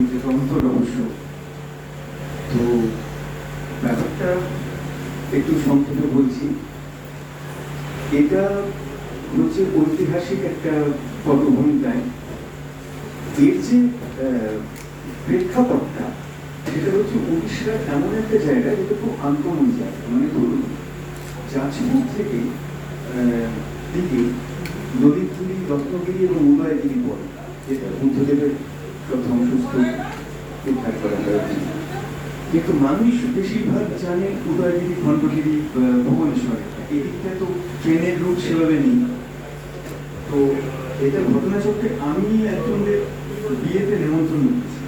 যে সমস্ত তো ব্যাপারটা একটু সংক্ষেপে বলছি। এটা হচ্ছে ঐতিহাসিক একটা পটভূমিকায় এর যে প্রেক্ষাপটটা, সেটা হচ্ছে উড়িষ্যার এমন একটা জায়গা যেটা খুব আনকমন জায়গা মানে ধরুন, যাজপুর থেকে দিকে ললিতগিরি রত্নগিরি এবং উদয়গিরি পড়ে যেটা বুদ্ধদেবের ধ্বংসস্তূপ উদ্ধার করা হয়েছে। কিন্তু মানুষ বেশিরভাগ জানে উদয়গিরি খণ্ডগিরি ভুবনেশ্বরে। এদিকটা তো ট্রেনের রুট সেভাবে নেই। তো এটা ঘটনাচক্রে আমি একজনের বিয়েতে নেমন্ত্রণ করেছি।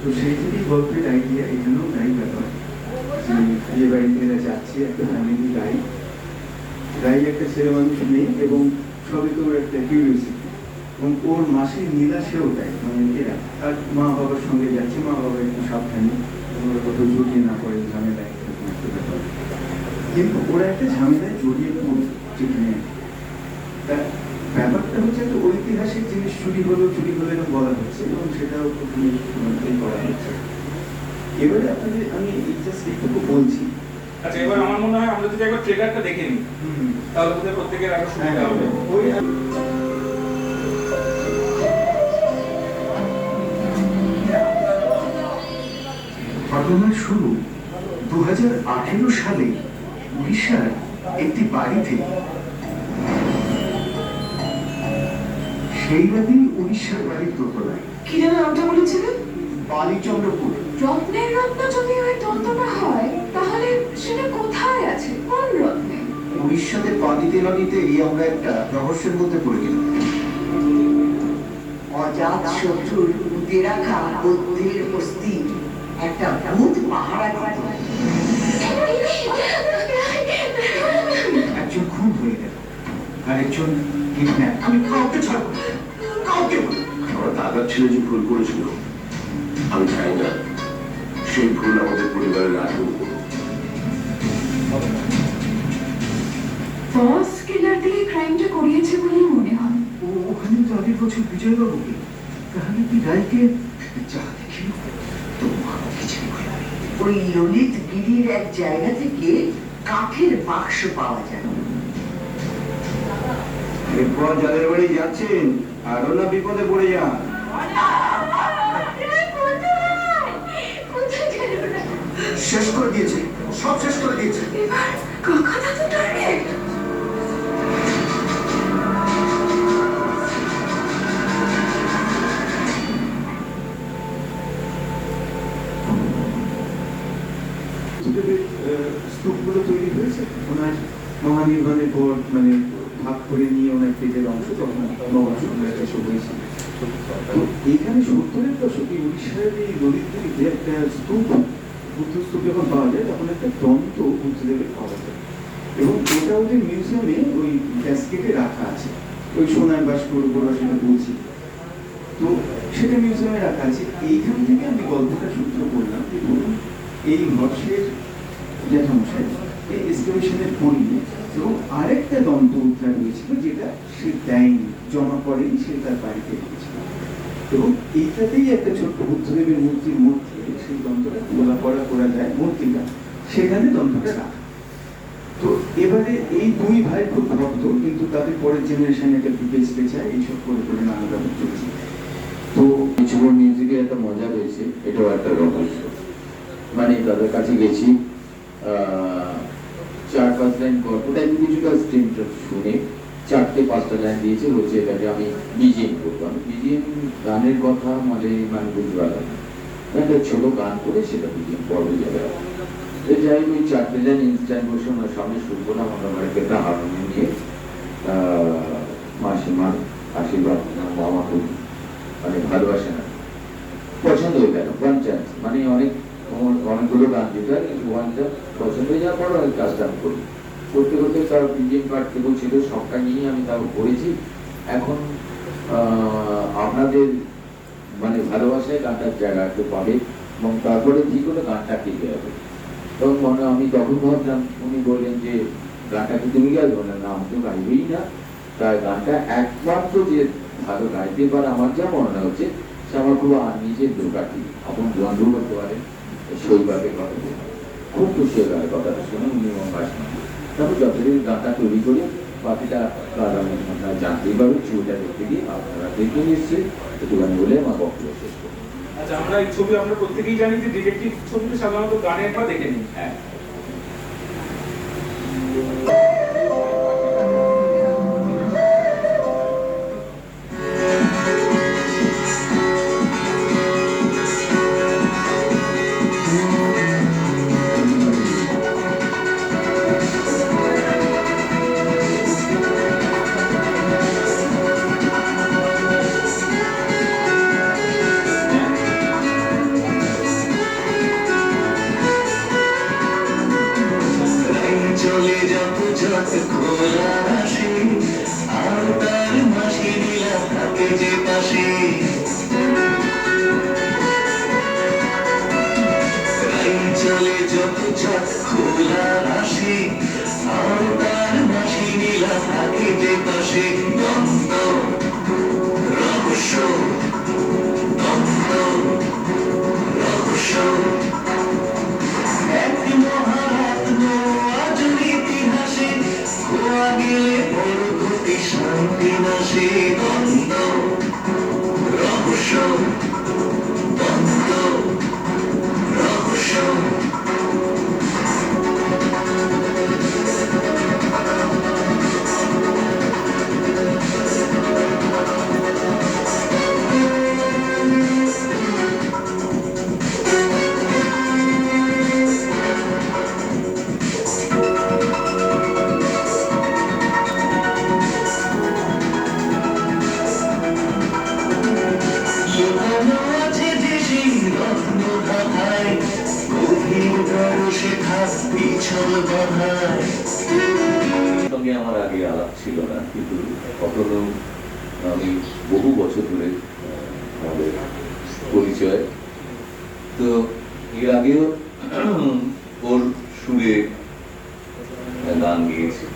তো সেই থেকেই গল্পের আইডিয়া এখানেও গাই ব্যাপার। যে বিয়ে বাড়িতে যাচ্ছে, একটা ফ্যামিলি গাই। গাই একটা ছেলে মানুষ নেই এবং সবই তো একটা কিউরিয়াসিটি এবং ওর মাসির নীলা সেও দেয় মানে এরা। আর মা বাবার সঙ্গে যাচ্ছে মা বাবা একটু সাবধানে ওরা কোথাও জড়িয়ে না পড়ে এরকম একটা ব্যাপার। কিন্তু ওরা একটা ঝামেলায় জড়িয়ে পড়ে যেখানে তা ব্যাপারটা হচ্ছে একটা ঐতিহাসিক জিনিস চুরি হলো চুরি হলো এরকম বলা হচ্ছে এবং সেটাও এই করা হচ্ছে। এবারে আপনাদের আমি জাস্ট এইটুকু বলছি। আচ্ছা এবার আমার মনে হয় আমরা যদি একবার ট্রেলারটা দেখে নিই হুম, তাহলে বোধহয় প্রত্যেকের আরও হ্যাঁ, সুবিধা হবে। ওই ঘটনার শুরু দু সালে উড়িষ্যার একটি বাড়িতে। সেই রাতেই উড়িষ্যার বাড়ির দোতলায়। কি যেন নামটা বলেছিলেন বালিচন্দ্রপুর। রত্নের রত্ন যদি ওই তন্ত্রটা হয় তাহলে সেটা কোথায় আছে? কোন রত্নে? উড়িষ্যাতে পানিতে নদীতেই আমরা একটা রহস্যের মধ্যে পড়ে গেলাম। অজাত শত্রুর পুঁতে রাখা বুদ্ধির অস্থি একটা ভূত পাহারা দিত একজন খুন হয়ে গেল আর একজন কিডন্যাপ আমি কাউকে ছাড়বো কাউকে আমার দাদার ছেলে যে ভুল করেছিল আমি চাই না সেই ভুল আমাদের পরিবারের কিলার দিয়ে ক্রাইমটা করিয়েছে বলেই মনে হয়। ওখানে তো আগের বছর বিজয়বাবুকে। তাহলে কি রায়কে যা দেখি তোমার কিছু ভয় নেই। ওই ললিত গিরির এক জায়গা থেকে কাঠের বাক্স পাওয়া যায়। এরপর যাদের বাড়ি যাচ্ছেন আরও না বিপদে পড়ে যান। শেষ করে দিয়েছে সব শেষ করে দিয়েছে। টার্গেট আহ, স্তূপগুলো তৈরি হয়েছে ওনার মহানির্মাণের পর মানে ভাগ করে নিয়ে ওনার পেটের অংশ তখন কাছে হয়েছে। এখানে সত্তরের দশকে উড়িষ্যার এই ললিতগিরিতে একটা স্তূপ বুদ্ধ স্তূপ যখন পাওয়া যায় তখন একটা দন্ত বুদ্ধদেবের পাওয়া যায়। এবং ওটা ওদের মিউজিয়ামে ওই ক্যাসকেটে রাখা আছে। ওই সোনার বাস্কর উপর সেটা বলছি। তো সেটা মিউজিয়ামে রাখা আছে। এইখান থেকে আমি গল্পটা সূত্র করলাম যে এই হর্ষের জ্যাঠামশাই এই এক্সকাভেশনের পরিয়ে এবং আরেকটা দন্ত উদ্ধার হয়েছিল যেটা সে দেয়নি, জমা করেনি, সে তার বাড়িতে রেখেছিল। এবং এইটাতেই একটা ছোট্ট বুদ্ধদেবের মূর্তির মধ্যে সেই দন্তটা খোলা পড়া করা যায়, মূর্তিটা। সেখানে দন্তটা রাখা। তো এবারে এই দুই ভাই খুব ভক্ত, কিন্তু তাদের পরের জেনারেশনে একটা বেচতে চায় এইসব করে করে নানা রকম চলছে। তো কিছু মিউজিকের একটা মজা রয়েছে, এটাও একটা রহস্য। মানে তাদের কাছে গেছি চার পাঁচ লাইন গল্পটা একটু কিছুটা স্ট্রিমটা শুনে চারটে পাঁচটা লাইন দিয়েছে হচ্ছে এটাকে আমি বিজিএম করলাম বিজিএম গানের কথা মানে মানে পারলাম একটা ছোট গান করে সেটা বিজিএম পর্ব যাবে। তো যাই ওই চারটে লাইন ইনস্ট্যান্ট বসে ওনার সামনে শুরু করলাম আমরা বাড়িতে একটা হারমোনিয়াম নিয়ে মাসিমার আশীর্বাদ বাবা খুব মানে ভালোবাসে না পছন্দ হয়ে গেল ওয়ান চান্স মানে অনেক অনেক- অনেকগুলো গান চান্স পছন্দ হয়ে যাওয়ার পর আমি কাজটা আমি করি। করতে করতে তার বিজিএম পার্ট কেবল ছিল, সবটা নিয়ে আমি তাও করেছি। এখন আপনাদের মানে ভালোবাসায় গানটার জায়গা একটু পাবে এবং তারপরে ঠিক হলো গানটা টিকে যাবে তখন মনে আমি তখন ভাবলাম, উনি বললেন যে, গানটা কি তুমি বললেন না, আমি তো গাইবেই না। তাই গানটা একমাত্র যে ভালো গাইতে পারে আমার যা মনে হচ্ছে, সে আমার খুব নিজের দুর্গাটি আপন বন্ধু বলতে পারে সেইভাবে কথা। খুব খুশি হয়ে আমি কথাটা শুনে উনি এবং তারপর যতদিন গানটা তৈরি করি বাকিটা কারণ আপনারা জানতেই পারবেন ছবিটা দেখতে গিয়ে আপনারা দেখে নিশ্চয়ই। একটুখানি বলে আমার বক্তব্য শেষ করব। আচ্ছা আমরা এই ছবি আমরা প্রত্যেকেই জানি যে ডিটেকটিভ ছবিতে সাধারণত গানের পা দেখে নিই। হ্যাঁ। যত যত খোলা আসে আমার তার মাসি নীলা থাকে যে পাশে ছিল না, কিন্তু কখনো আমি বহু বছর ধরে আমাদের পরিচয়। তো এর আগেও ওর সুরে গান গিয়েছি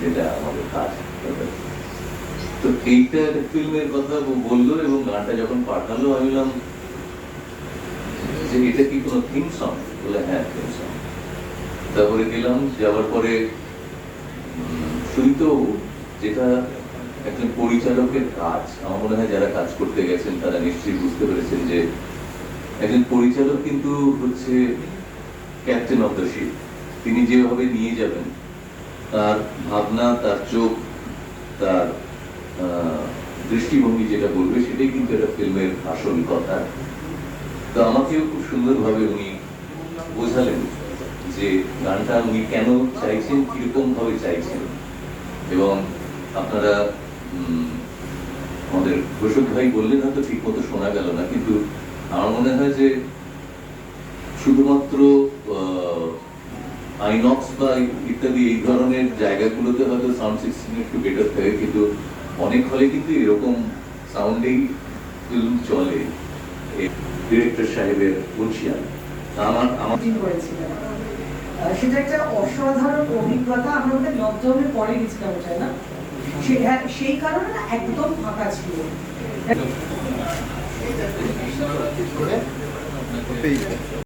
যেটা আমাদের কাজ। তো এইটা ফিল্মের কথা বলল এবং গানটা যখন পাঠালো আমি বললাম যে এটা কি কোনো থিম সং বলে হ্যাঁ থিম সং তারপরে গেলাম, যাওয়ার পরে শুধু যেটা একজন পরিচালকের কাজ, আমার মনে হয় যারা কাজ করতে গেছেন তারা নিশ্চয়ই বুঝতে পেরেছেন যে একজন পরিচালক কিন্তু হচ্ছে ক্যাপ্টেন অফ দ্য শিপ তিনি যেভাবে নিয়ে যাবেন, তার ভাবনা, তার চোখ, তার দৃষ্টিভঙ্গি যেটা বলবে, সেটাই কিন্তু একটা ফিল্মের আসল কথা। তো আমাকেও খুব সুন্দরভাবে উনি বোঝালেন যে গানটা উনি কেন চাইছেন কীরকম ভাবে চাইছেন। এবং আপনারা আমাদের ঘোষক ভাই বললেন হয়তো ঠিক মতো শোনা গেল না, কিন্তু আমার মনে হয় যে শুধুমাত্র আইনক্স বা ইত্যাদি এই ধরনের জায়গাগুলোতে হয়তো সাউন্ড সিস্টেম একটু বেটার থাকে, কিন্তু অনেক হলে কিন্তু এরকম সাউন্ডেই ফিল্ম চলে। ডিরেক্টর সাহেবের বলছিলাম আমার আমার সেটা একটা অসাধারণ অভিজ্ঞতা। আমরা ওটা লকডাউনের পরে গেছিলাম ওটা না? হ্যাঁ, সেই কারণে না একদম ফাঁকা ছিল।